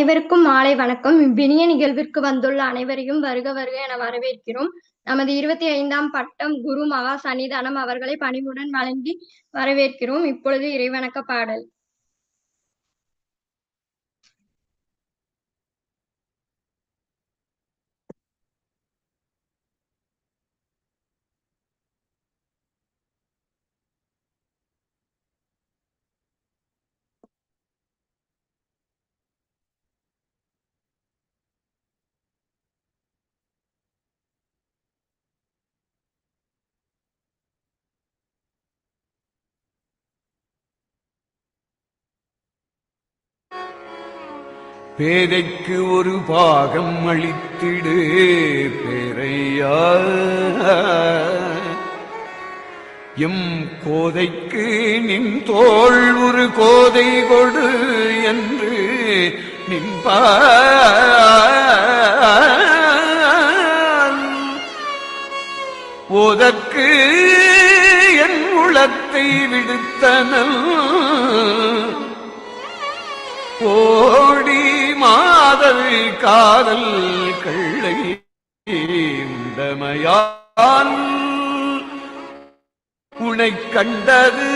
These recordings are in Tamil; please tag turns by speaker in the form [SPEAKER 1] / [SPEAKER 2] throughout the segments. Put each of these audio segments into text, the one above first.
[SPEAKER 1] அனைவருக்கும் மாலை வணக்கம். இவ்வினிய நிகழ்விற்கு வந்துள்ள அனைவரையும் வருக வருக என வரவேற்கிறோம். நமது இருபத்தி ஐந்தாம் பட்டம் குரு மகா சன்னிதானம் அவர்களை பணிவுடன் வழங்கி வரவேற்கிறோம். இப்பொழுது இறைவணக்க பாடல்.
[SPEAKER 2] பேதைக்கு ஒரு பாகம் அளித்திடு பேரையா. எம் கோதைக்கு நின் தோல் ஒரு கோதை கொடு என்று நின்பான். ஓதற்கு என் உளத்தை விடுத்தனல். ஓடி மாதல் காதல் கள்ளை உண்டமையான் உனை கண்டது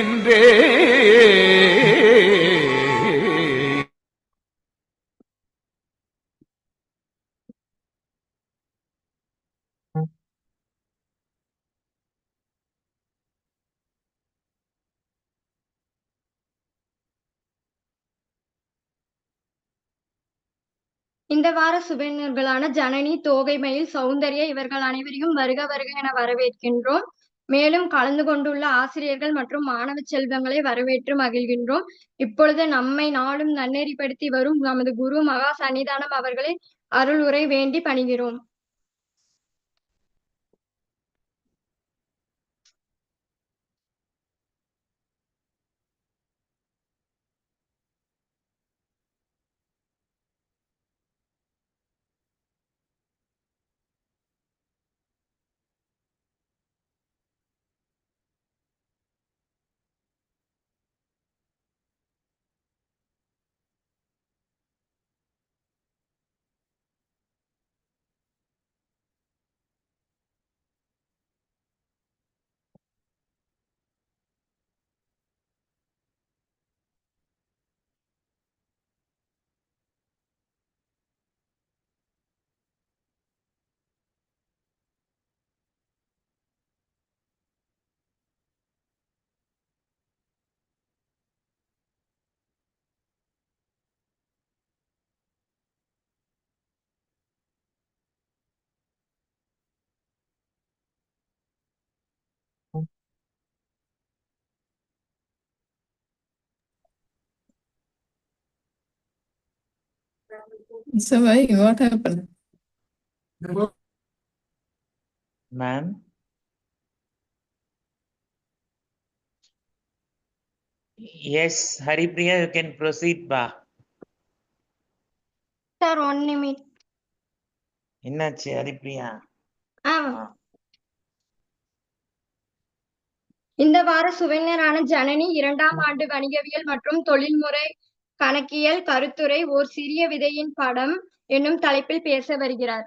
[SPEAKER 2] இன்றே.
[SPEAKER 1] இந்த வார சுபையர்களான ஜனனி தோகைமயில் சௌந்தர்யா இவர்கள் அனைவரையும் வருக வருக என வரவேற்கின்றோம். மேலும் கலந்து கொண்டுள்ள ஆசிரியர்கள் மற்றும் மாணவ செல்வங்களை வரவேற்று மகிழ்கின்றோம். இப்பொழுது நம்மை நாளும் நன்னெறிப்படுத்தி வரும் நமது குரு மகா சன்னிதானம் அவர்களை அருள் உரை வேண்டி பணிகிறோம்.
[SPEAKER 3] So why, what happened?
[SPEAKER 4] Ma'am? Yes, Haripriya, you can proceed, ba.
[SPEAKER 1] Sir one minute
[SPEAKER 4] என்னாச்சு ஹரிப்ரியா
[SPEAKER 1] ஆ இந்த வார சுவைஞரான ஜனனி இரண்டாம் ஆண்டு வணிகவியல் மற்றும் தொழில்முறை கணக்கியல் கருத்துரை ஓர் சிறிய விதையின் படம் என்னும் தலைப்பில் பேச வருகிறார்.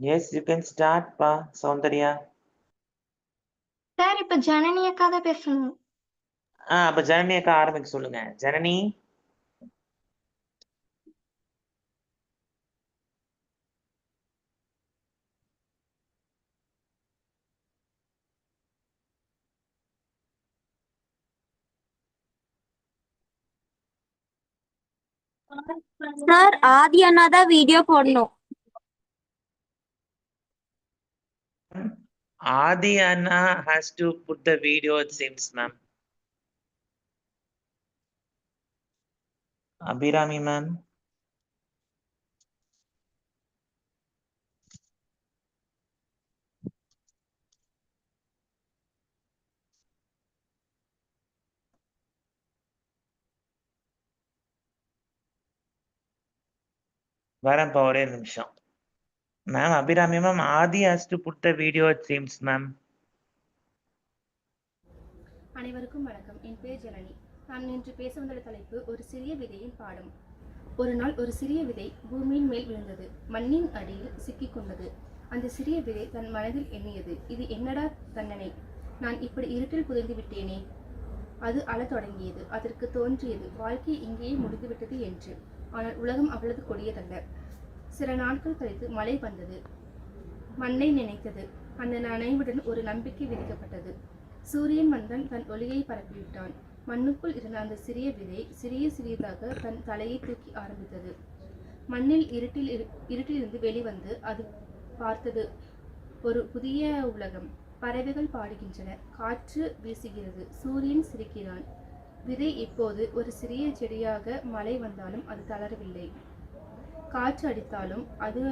[SPEAKER 4] Yes, you can start, Pa, Soundarya.
[SPEAKER 1] Sir இப்ப ஜனனி அக்கா தான் பேசணும்.
[SPEAKER 4] ஆ அப்ப ஜனனி அக்கா ஆரம்பிக்க சொல்லுங்க. ஜனனி?
[SPEAKER 5] சார் ஆதி அண்ணா தான் வீடியோ போடணும்.
[SPEAKER 4] Adi Anna has to put the video, it seems, ma'am. Abhirami, ma'am. வரேன்ப்பா ஒரே நிமிஷம் ma'am Abirami ma'am Aadhi has to put the video it seems ma'am
[SPEAKER 6] அனைவருக்கும் வணக்கம். என் பேர் ஜனனி. நான் இன்று பேச வந்துள்ள தலைப்பு ஒரு சிறிய விதையின் பாடம். ஒரு நாள் ஒரு சிறிய விதை பூமியின் மேல் விழுந்தது. மண்ணின் அடியில் சிக்கிக் கொண்டது. அந்த சிறிய விதை தன் மனதில் எண்ணியது. இது என்னடா தண்டனை? நான் இப்படி இருட்டில் புதைந்து விட்டேனே. அது அழத் தொடங்கியது. அதற்கு தோன்றியது. வாழ்க்கை இங்கேயே முடிந்துவிட்டது என்று. ஆனால் உலகம் அவ்வளவு கொடியதல்ல சில நாட்கள் கழித்து மழை வந்தது. மண்ணை நினைத்தது. அந்த நனைவுடன் ஒரு நம்பிக்கை விதிக்கப்பட்டது. சூரியன் மந்தன் தன் ஒளியை பரப்பிவிட்டான். மண்ணுக்குள் இருந்த அந்த சிறிய விதை சிறிய சிறியதாக தன் தலையை தூக்கி ஆரம்பித்தது. மண்ணில் இருட்டில் இரு- இருட்டிலிருந்து வெளிவந்து அது பார்த்தது. ஒரு புதிய உலகம். பறவைகள் பாடுகின்றன. காற்று வீசுகிறது. சூரியன் சிரிக்கிறான். விதை இப்போது ஒரு சிறிய செடியாக மழை வந்தாலும் அது தளரவில்லை. காற்று அடித்தாலும் அது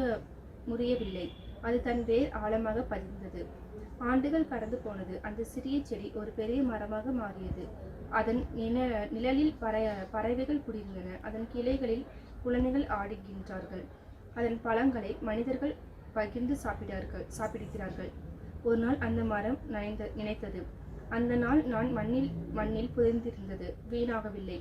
[SPEAKER 6] முறியவில்லை. அது தன் வேர் ஆழமாக பதிந்தது. ஆண்டுகள் கடந்து போனது. அந்த சிறிய செடி ஒரு பெரிய மரமாக மாறியது. அதன் நிழ நிழலில் பற பறவைகள் குடியிருந்தன. அதன் கிளைகளில் குழந்தைகள் ஆடுகின்றார்கள். அதன் பழங்களை மனிதர்கள் பகிர்ந்து சாப்பிடார்கள் சாப்பிடுகிறார்கள். ஒரு நாள் அந்த மரம் நனைந்த நினைத்தது. அந்த நாள் நான் மண்ணில் மண்ணில் புதைந்திருந்தது. வீணாகவில்லை.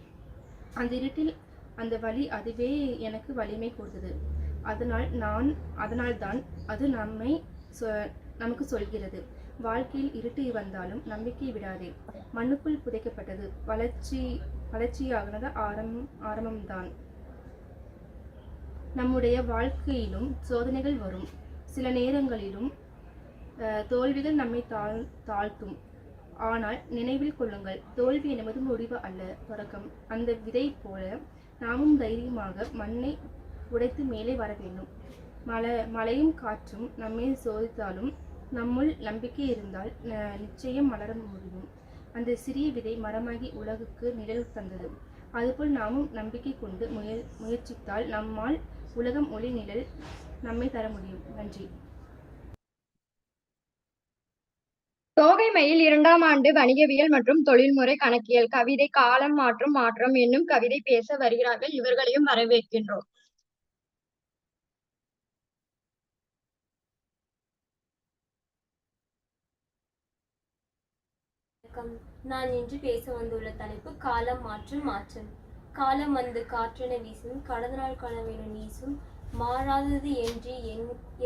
[SPEAKER 6] அந்த இருட்டில் அந்த வழி அதுவே எனக்கு வலிமை கொடுத்தது. அதனால் நான் அதனால்தான் அது நம்மை சொ- நமக்கு சொல்கிறது. வாழ்க்கையில் இருட்டு வந்தாலும் நம்பிக்கை விடாதே. மண்ணுக்குள் புதைக்கப்பட்டது. வளர்ச்சி வளர்ச்சியாகனது ஆரம்பம் ஆரம்பம்தான். நம்முடைய வாழ்க்கையிலும் சோதனைகள் வரும். சில நேரங்களிலும் அஹ், தோல்விகள் நம்மை தாழ் தாழ்த்தும். ஆனால் நினைவில் கொள்ளுங்கள் தோல்வி என்பது முடிவு அல்ல தொடக்கம். அந்த விதை போல நாமும் தைரியமாக மண்ணை உடைத்து மேலே வர வேண்டும். மழை மழையும் காற்றும் நம்மை சோதித்தாலும் நம்முள் நம்பிக்கை இருந்தால் ந- நிச்சயம் மலர முடியும். அந்த சிறிய விதை மரமாகி உலகுக்கு நிழல் தந்தது. அதுபோல் நாமும் நம்பிக்கை கொண்டு முய முயற்சித்தால் நம்மால் உலகம் ஒளி நிழல் நம்மை தர முடியும். நன்றி.
[SPEAKER 1] தோகைமையில் இரண்டாம் ஆண்டு வணிகவியல் மற்றும் தொழில்முறை கணக்கியல் கவிதை காலம் மாற்றும் மாற்றம் என்னும் கவிதை பேச வருகிறார்கள். இவர்களையும் வரவேற்கின்றோம்.
[SPEAKER 5] வணக்கம். நான் இன்று பேச வந்துள்ள தலைப்பு காலம் மாற்றும் மாற்றம். காலம் வந்து காற்றென வீசும் கடந்த நாள் கனவென நீசும் மாறாதது என்று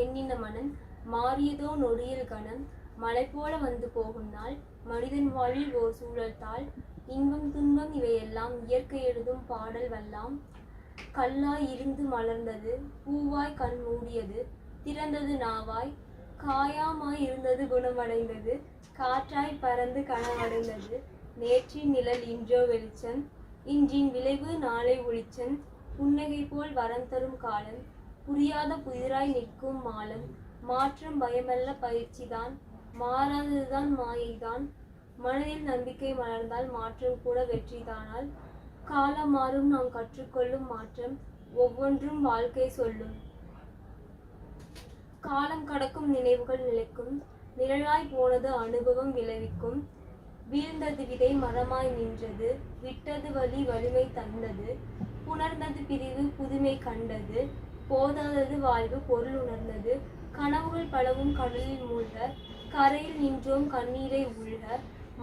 [SPEAKER 5] எண்ணின மனம் மாறியதோ நொடியில் கணம் மலை போல வந்து போகும் நாள் மனிதன் வாழ்வில் ஓர் சூழல்தால் இன்பம் துன்பம் இவையெல்லாம் இயற்கை எழுதும் பாடல் வல்லாம். கல்லாய் இருந்து மலர்ந்தது பூவாய் கண் மூடியது திறந்தது நாவாய் காயாமாய் இருந்தது குணமடைந்தது காற்றாய் பறந்து கனமடைந்தது நேற்றின் நிழல் இன்றோ வெளிச்சம் இன்றின் விளைவு நாளை ஒளிச்சம் புன்னகை போல் வரம் தரும் காலம் புரியாத புதிராய் நிற்கும் மாலம் மாற்றம் பயமல்ல பயிற்சிதான் மாறாததுதான் மாயைதான். மனதில் நம்பிக்கை மலர்ந்தால் மாற்றம் கூட வெற்றிதானால். காலம் மாறும் நாம் கற்றுக்கொள்ளும் மாற்றம் ஒவ்வொன்றும் வாழ்க்கை சொல்லும். காலம் கடக்கும் நினைவுகள் நிலைக்கும் நிழலாய் போனது அனுபவம் விளைவிக்கும். வீழ்ந்தது விதை மரமாய் நின்றது விட்டது வழி வலிமை தந்தது. புணர்ந்தது பிரிவு புதுமை கண்டது போதாதது வாழ்வு பொருள் உணர்ந்தது. கனவுகள் பலவும் கடலில் மூழ்க கரையில் நின்றோம் கண்ணீரை உள்ள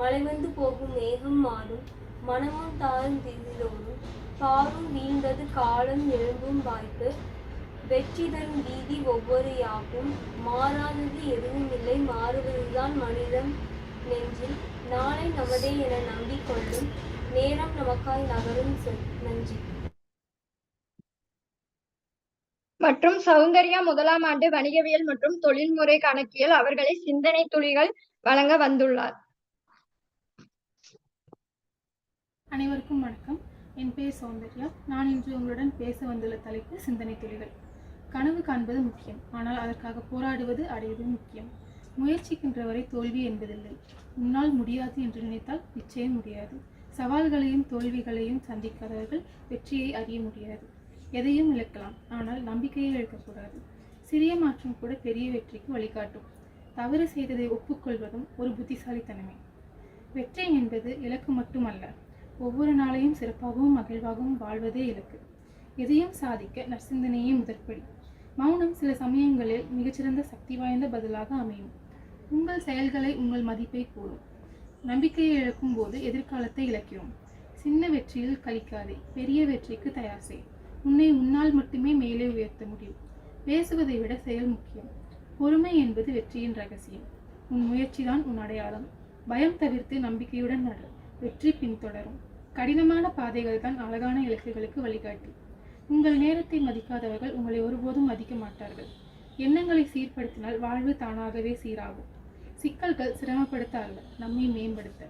[SPEAKER 5] மழை வந்து போகும் மேகம் மாறும் மனமும் தாரும் திரிதோறும் பாரும் வீழ்ந்தது காலம் எழும்பும் வாய்ப்பு வெற்றி தரும் வீதி ஒவ்வொரு யாவும் மாறாதது எதுவும் இல்லை மாறுவதுதான் மனிதம் நெஞ்சில். நாளை நமதே என நம்பிக்கொள்ளும் நேரம் நமக்காய் நகரும் சொல் நன்றி.
[SPEAKER 1] மற்றும் சௌந்தர்யா முதலாம் ஆண்டு வணிகவியல் மற்றும் தொழில்முறை கணக்கியல் அவர்களை சிந்தனை துளிகள் வழங்க வந்துள்ளார்.
[SPEAKER 7] அனைவருக்கும் வணக்கம். என் பேர் சௌந்தர்யா. நான் இன்று உங்களுடன் பேச வந்துள்ள தலைப்பு சிந்தனை துளிகள். கனவு காண்பது முக்கியம். ஆனால் அதற்காக போராடுவது அடைவது முக்கியம். முயற்சிக்கின்றவரை தோல்வி என்பதில்லை. உன்னால் முடியாது என்று நினைத்தால் நிச்சயம் முடியாது. சவால்களையும் தோல்விகளையும் சந்திக்காதவர்கள் வெற்றியை அறிய முடியாது. எதையும் இழக்கலாம். ஆனால் நம்பிக்கையை இழக்கக்கூடாது. சிறிய மாற்றம் கூட பெரிய வெற்றிக்கு வழிகாட்டும். தவறு செய்ததை ஒப்புக்கொள்வதும் ஒரு புத்திசாலித்தனமே. வெற்றி என்பது இலக்கு மட்டுமல்ல. ஒவ்வொரு நாளையும் சிறப்பாகவும் மகிழ்வாகவும் வாழ்வதே இலக்கு. எதையும் சாதிக்க நற்சிந்தனையே முதற்படி. மௌனம் சில சமயங்களில் மிகச்சிறந்த சக்தி வாய்ந்த பதிலாக அமையும். உங்கள் செயல்களை உங்கள் மதிப்பை கூறும். நம்பிக்கையை இழக்கும் போது எதிர்காலத்தை இழக்கிறோம். சின்ன வெற்றியில் கழிக்காதே பெரிய வெற்றிக்கு தயார் செய். உன்னை உன்னால் மட்டுமே மேலே உயர்த்த முடியும். பேசுவதை விட செயல் முக்கியம். பொறுமை என்பது வெற்றியின் ரகசியம். உன் முயற்சிதான் உன் அடையாளம். பயம் தவிர்த்து நம்பிக்கையுடன் நட. வெற்றி பின்தொடரும். கடினமான பாதைகள் தான் அழகான இலக்குகளுக்கு வழிகாட்டி. உங்கள் நேரத்தை மதிக்காதவர்கள் உங்களை ஒருபோதும் மதிக்க மாட்டார்கள். எண்ணங்களை சீர்படுத்தினால் வாழ்வு தானாகவே சீராகும். சிக்கல்கள் சிரமப்படுத்த அல்ல நம்மை மேம்படுத்த.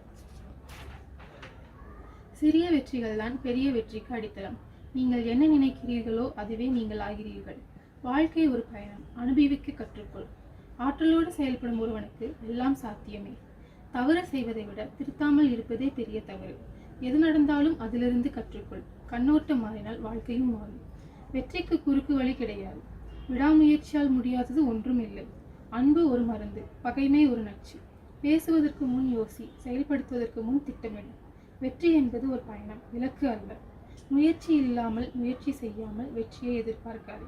[SPEAKER 7] சிறிய வெற்றிகள் தான் பெரிய வெற்றிக்கு அடித்தளம். நீங்கள் என்ன நினைக்கிறீர்களோ அதுவே நீங்கள் ஆகிறீர்கள். வாழ்க்கை ஒரு பயணம். அனுபவிக்க கற்றுக்கொள். ஆற்றலோடு செயல்படும் ஒருவனுக்கு எல்லாம் சாத்தியமே. தவறு செய்வதை விட திருத்தாமல் இருப்பதே பெரிய தவறு. எது நடந்தாலும் அதிலிருந்து கற்றுக்கொள். கண்ணோட்டம் மாறினால் வாழ்க்கையும் மாறும். வெற்றிக்கு குறுக்கு வழி கிடையாது. விடாமுயற்சியால் முடியாதது ஒன்றும் இல்லை. அன்பு ஒரு மருந்து பகைமை ஒரு நச்சு. பேசுவதற்கு முன் யோசி செயல்படுத்துவதற்கு முன் திட்டமிடும் வெற்றி என்பது ஒரு பயணம் இலக்கு அல்ல. முயற்சி இல்லாமல் முயற்சி செய்யாமல் வெற்றியை எதிர்பார்க்காது.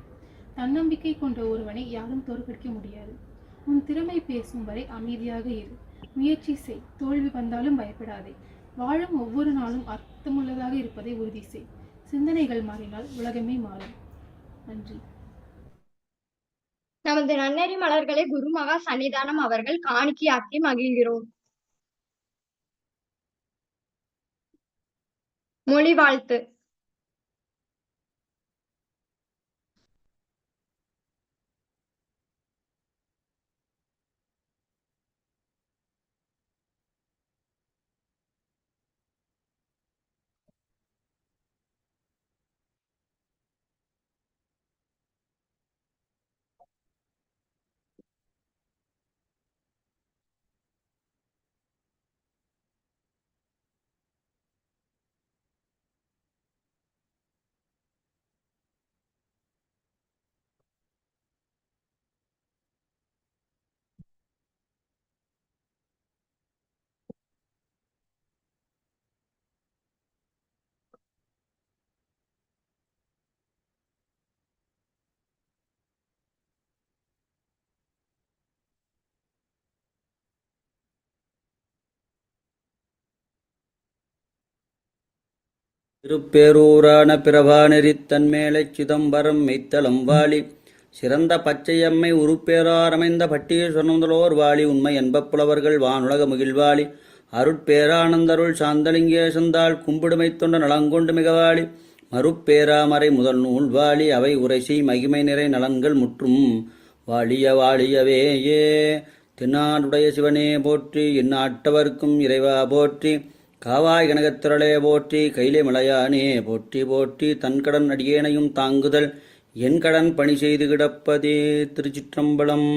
[SPEAKER 7] தன்னம்பிக்கை கொண்ட ஒருவனை யாரும் தோற்கடிக்க முடியாது. உன் திறமை பேசும் வரை அமைதியாக இரு. முயற்சி செய். தோல்வி வந்தாலும் பயப்படாதே. வாழும் ஒவ்வொரு நாளும் அர்த்தமுள்ளதாக இருப்பதை உறுதி செய். சிந்தனைகள் மாறினால் உலகமே மாறும். நன்றி.
[SPEAKER 1] நமது நன்னெறி மலர்களை குருமகா சன்னிதானம் அவர்கள் காணிக்கையாக்கி மகிழ்கிறோம். மொழி வாழ்த்து.
[SPEAKER 8] திருப்பேரூரான பிரபாநெறித் தன்மேலைச் சிதம்பரம் மெய்த்தளம் வாலி. சிறந்த பச்சையம்மை உருப்பேராரமைந்த பட்டீஸ்வரனுதலோர் வாலி. உண்மை என்பப்புலவர்கள் வானுலக மகிழ்வாளி அருட்பேரானந்தருள் சாந்தலிங்கேசந்தாள் கும்பிடுமை தொண்ட நலங்கொண்டு மிகவாளி மறுப்பேராமறை முதல் நூல் வாழி அவை உரைசி மகிமை நிறை நலன்கள் முற்றும். வாழிய வாழியவே ஏ. தென்னாடுடைய சிவனே போற்றி. இந்நாட்டவர்க்கும் இறைவா போற்றி. காவாய் கனகத்திரளே போற்றி கையிலே மலையானே போற்றி போற்றி தன்கடன் அடியேனையும் தாங்குதல் என் கடன் பணி செய்து கிடப்பதே திருச்சிற்றம்பலம்.